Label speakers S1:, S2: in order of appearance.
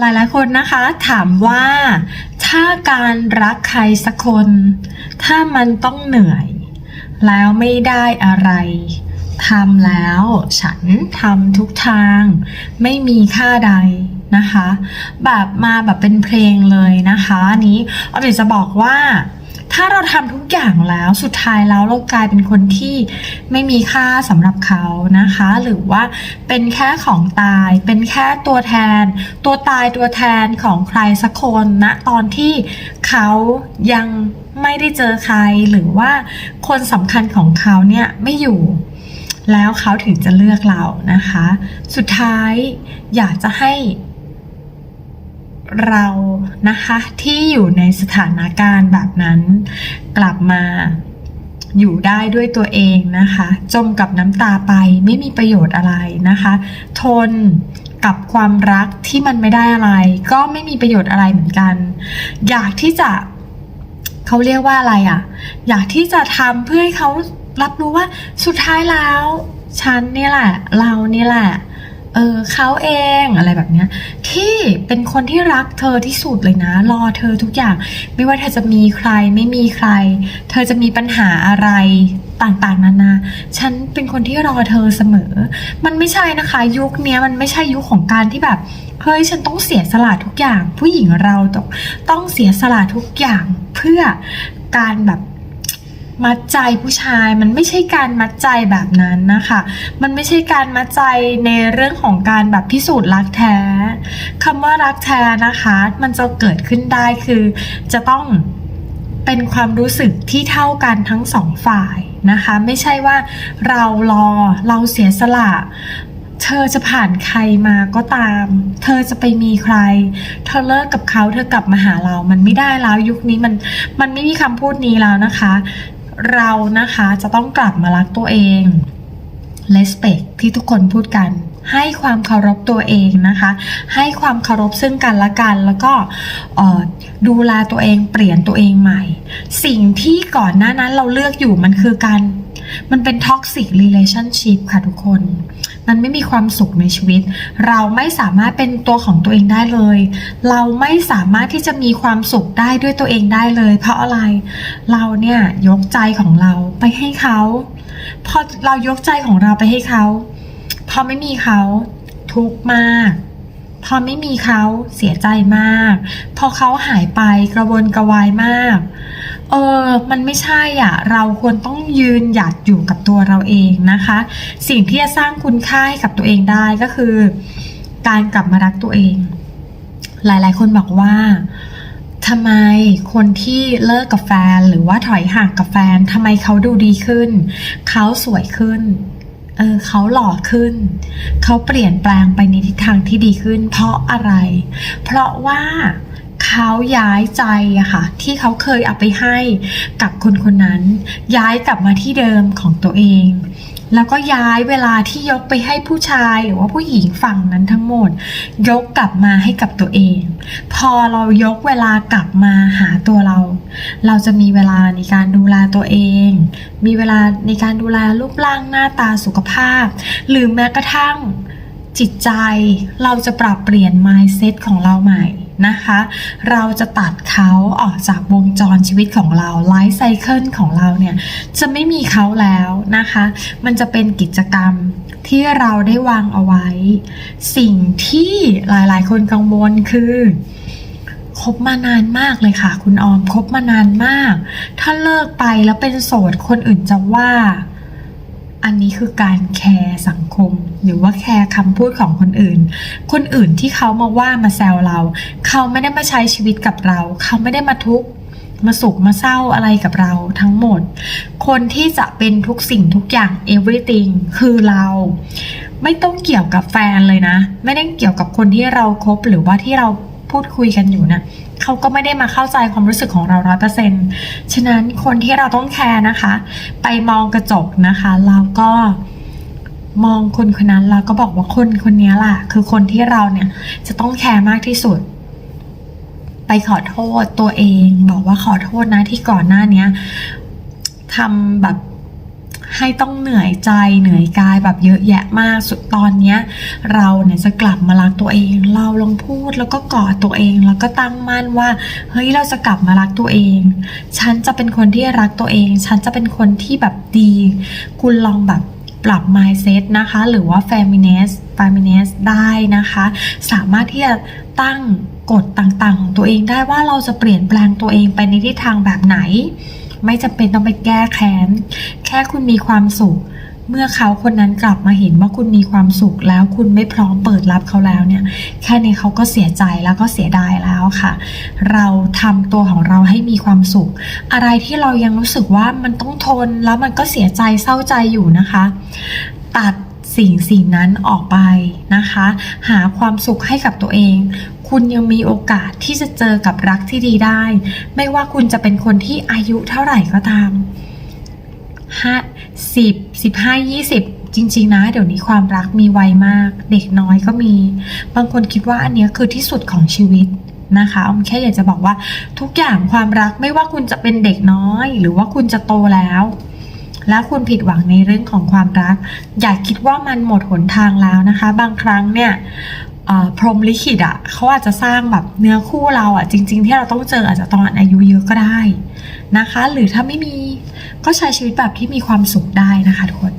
S1: หลายๆคนนะคะถามว่าถ้าการรักใครสักคน ถ้ามันต้องเหนื่อย แล้วไม่ได้อะไรทำแล้วฉันทำทุกทาง ไม่มีค่าใดนะคะ แบบมาแบบเป็นเพลงเลยนะคะ อันนี้ออมอยจะบอกว่า ถ้าเราทำทุกอย่างแล้วสุดท้ายแล้วเรากลายเป็นคนที่ไม่มีค่าสำหรับเขานะคะ หรือว่าเป็นแค่ของตาย เป็นแค่ตัวแทน ตัวตายตัวแทนของใครสักคนนะตอนที่เขายังไม่ได้เจอใคร หรือว่าคนสำคัญของเขาเนี่ยไม่อยู่แล้วเขาถึงจะเลือกเรานะคะ สุดท้ายอยากจะให้ เรานะคะที่อยู่ในสถานการณ์แบบนั้น กลับมาอยู่ได้ด้วยตัวเองนะคะ จมกับน้ำตาไปไม่มีประโยชน์อะไรนะคะ ทนกับความรักที่มันไม่ได้อะไร ก็ไม่มีประโยชน์อะไรเหมือนกัน อยากที่จะเขาเรียกว่าอะไรอะ่ะ อยากที่จะทำเพื่อให้เขารับรู้ว่าสุดท้ายแล้ว ฉันนี่แหละ เรานี่แหละ ออเขาเองอะไรแบบเนี้ยที่เป็นคนที่รักเธอที่สุดเลยนะ รอเธอทุกอย่าง ไม่ว่าเธอจะมีใครไม่มีใคร เธอจะมีปัญหาอะไรต่างๆนานาฉันเป็นคนที่รอเธอเสมอ มันไม่ใช่นะคะ ยุคนี้มันไม่ใช่ยุคของการที่แบบเฮ้ยฉันต้องเสียสละทุกอย่าง ผู้หญิงเราต้องต้องเสียสละทุกอย่างเพื่อการแบบ มัดใจผู้ชายมันไม่ใช่การมัดใจแบบนั้นนะคะ มันไม่ใช่การมัดใจในเรื่องของการแบบพิสูจน์รักแท้คำว่ารักแท้นะคะ มันจะเกิดขึ้นได้คือจะต้องเป็นความรู้สึกที่เท่ากันทั้งสองฝ่ายนะคะ ไม่ใช่ว่าเรารอเราเสียสละเธอจะผ่านใครมาก็ตาม เธอจะไปมีใคร เธอเลิกกับเขาเธอกลับมาหาเรา มันไม่ได้แล้วยุคนี้มัน มันไม่มีคำพูดนี้แล้วนะคะ เรานะคะจะต้องกลับมารักตัวเอง respect ที่ทุกคนพูดกัน ให้ความเคารพตัวเองนะคะ ให้ความเคารพซึ่งกันและกัน แล้วก็ดูแลตัวเองเปลี่ยนตัวเองใหม่ สิ่งที่ก่อนหน้านั้นเราเลือกอยู่มันคือการมันเป็น toxic relationship ค่ะทุกคน มันไม่มีความสุขในชีวิต เราไม่สามารถเป็นตัวของตัวเองได้เลย เราไม่สามารถที่จะมีความสุขได้ด้วยตัวเองได้เลย เพราะอะไร เราเนี่ยยกใจของเราไปให้เขาพอเรายกใจของเราไปให้เขาพอไม่มีเขาทุกข์มากพอไม่มีเขาเสียใจมาก พอเขาหายไปกระวนกระวายมาก เออมันไม่ใช่อะ เราควรต้องยืนหยัดอยู่กับตัวเราเองนะคะ สิ่งที่จะสร้างคุณค่าให้กับตัวเองได้ก็คือ การกลับมารักตัวเอง หลายๆ คนบอกว่าทำไมคนที่เลิกกับแฟนหรือว่าถอยห่างกับแฟนทำไมเขาดูดีขึ้น เขาสวยขึ้น เออเขาหล่อขึ้น เขาเปลี่ยนแปลงไปในทิศทางที่ดีขึ้น เพราะอะไร เพราะว่า เขาย้ายใจอะค่ะ ที่เขาเคยเอาไปให้กับคนคนนั้น ย้ายกลับมาที่เดิมของตัวเอง แล้วก็ย้ายเวลาที่ยกไปให้ผู้ชายหรือว่าผู้หญิงฝั่งนั้นทั้งหมด ยกกลับมาให้กับตัวเอง พอเรายกเวลากลับมาหาตัวเรา เราจะมีเวลาในการดูแลตัวเอง มีเวลาในการดูแลรูปร่างหน้าตาสุขภาพ หรือแม้กระทั่งจิตใจเราจะปรับเปลี่ยน mindset ของเราใหม่ นะคะ เราจะตัดเขาออกจากวงจรชีวิตของเราไลฟ์ไซเคิลของเราเนี่ยจะไม่มีเขาแล้วนะคะ มันจะเป็นกิจกรรมที่เราได้วางเอาไว้ สิ่งที่หลายๆ คนกังวลคือคบมานานมากเลยค่ะ คุณออมคบมานานมาก ถ้าเลิกไปแล้วเป็นโสดคนอื่นจะว่า อันนี้คือการแคร์สังคม หรือว่าแคร์คำพูดของคนอื่น คนอื่นที่เขามาว่ามาแซวเรา เขาไม่ได้มาใช้ชีวิตกับเรา เขาไม่ได้มาทุกข์มาสุขมาเศร้าอะไรกับเราทั้งหมด คนที่จะเป็นทุกสิ่งทุกอย่าง everything คือเรา ไม่ต้องเกี่ยวกับแฟนเลยนะ ไม่ได้เกี่ยวกับคนที่เราครบหรือว่าที่เราพูดคุยกันอยู่นะ เขาก็ไม่ได้มาเข้าใจความรู้สึกของเราร้อยเปอร์เซ็นต์ฉะนั้นคนที่เราต้องแคร์นะคะ ไปมองกระจกนะคะแล้วก็มองคนคนนั้นแล้วก็บอกว่าคนคนนี้ล่ะ คือคนที่เราเนี่ยจะต้องแคร์มากที่สุด ไปขอโทษตัวเอง บอกว่าขอโทษนะที่ก่อนหน้านี้ทำแบบ ให้ต้องเหนื่อยใจเหนื่อยกายแบบเยอะแยะมากสุดตอนเนี้ยเราเนี่ยจะกลับมารักตัวเอง เราลองพูดแล้วก็กอดตัวเอง แล้วก็ตั้งมั่นว่าเฮ้ยเราจะกลับมารักตัวเอง ฉันจะเป็นคนที่รักตัวเอง ฉันจะเป็นคนที่แบบดี คุณลองแบบปรับ mindset นะคะ หรือว่า feminist feminist ได้นะคะ สามารถที่จะตั้งกฎต่างๆ ของตัวเองได้ว่าเราจะเปลี่ยนแปลงตัวเองไปในทิศทางแบบไหน ไม่จำเป็นต้องไปแก้แค้น แค่คุณมีความสุข เมื่อเขาคนนั้นกลับมาเห็นว่าคุณมีความสุขแล้วคุณไม่พร้อมเปิดรับเขาแล้วเนี่ย แค่นี้เขาก็เสียใจแล้วก็เสียดายแล้วค่ะ เราทำตัวของเราให้มีความสุข อะไรที่เรายังรู้สึกว่ามันต้องทนแล้วมันก็เสียใจเศร้าใจอยู่นะคะ ตัดสิ่งสิ่งนั้นออกไปนะคะ หาความสุขให้กับตัวเอง คุณยังมีโอกาสที่จะเจอกับรักที่ดีได้ ไม่ว่าคุณจะเป็นคนที่อายุเท่าไหร่ก็ตามห้าสิบสิบห้ายี่สิบจริงๆนะ เดี๋ยวนี้ความรักมีไวมาก เด็กน้อยก็มี บางคนคิดว่าอันเนี้ยคือที่สุดของชีวิตนะคะอมแค่อยากจะบอกว่าทุกอย่างความรักไม่ว่าคุณจะเป็นเด็กน้อย หรือว่าคุณจะโตแล้ว แล้วคุณผิดหวังในเรื่องของความรัก อย่าคิดว่ามันหมดหนทางแล้วนะคะ บางครั้งเนี่ย พรหมลิขิตอะเขาอาจจะสร้างแบบเนื้อคู่เราอะ จริง ๆ ที่เราต้องเจออาจจะตอนอายุเยอะก็ได้นะคะ หรือถ้าไม่มีก็ใช้ชีวิตแบบที่มีความสุขได้นะคะทุกคน